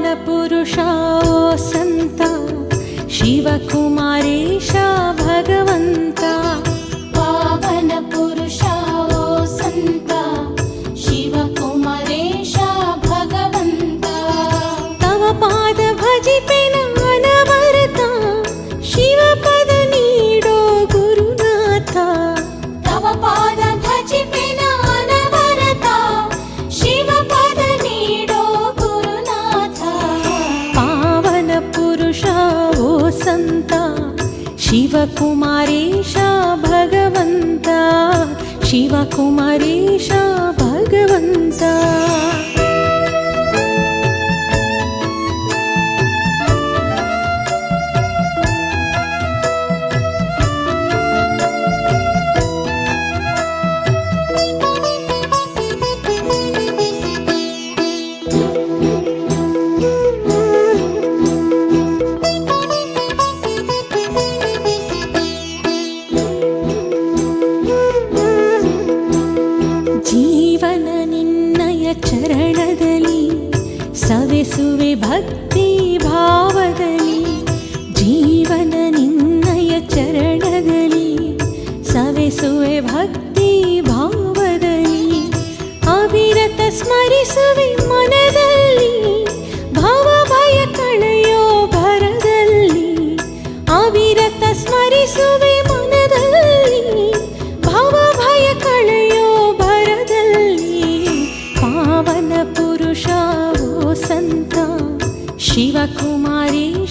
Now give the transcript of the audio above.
पुरुषा सन्त शिवकुमारीशा भगवन्त। भगवन्ता शिवकुमारीशा भगवन्ता शिवकुमारीशा ಜೀವನ ನಿನ್ನಯ ಚರಣದಲ್ಲಿ, ಸವೆಸುವೆ ಭಕ್ತಿ ಭಾವದಲ್ಲಿ, ಜೀವನ ನಿನ್ನಯ ಚರಣದಲ್ಲಿ, ಸವೆಸುವೆ ಭಕ್ತಿ ಭಾವದಲ್ಲಿ, ಅವಿರತ ಸ್ಮರಿಸುವೆ ಮನದಲ್ಲಿ, ಭವ ಭಯ ಕಳೆಯೋ ಭರದಲ್ಲಿ, ಅವಿರತ ಸ್ಮರಿಸುವೆ मनुषा वो सन्ता शिवकुमारी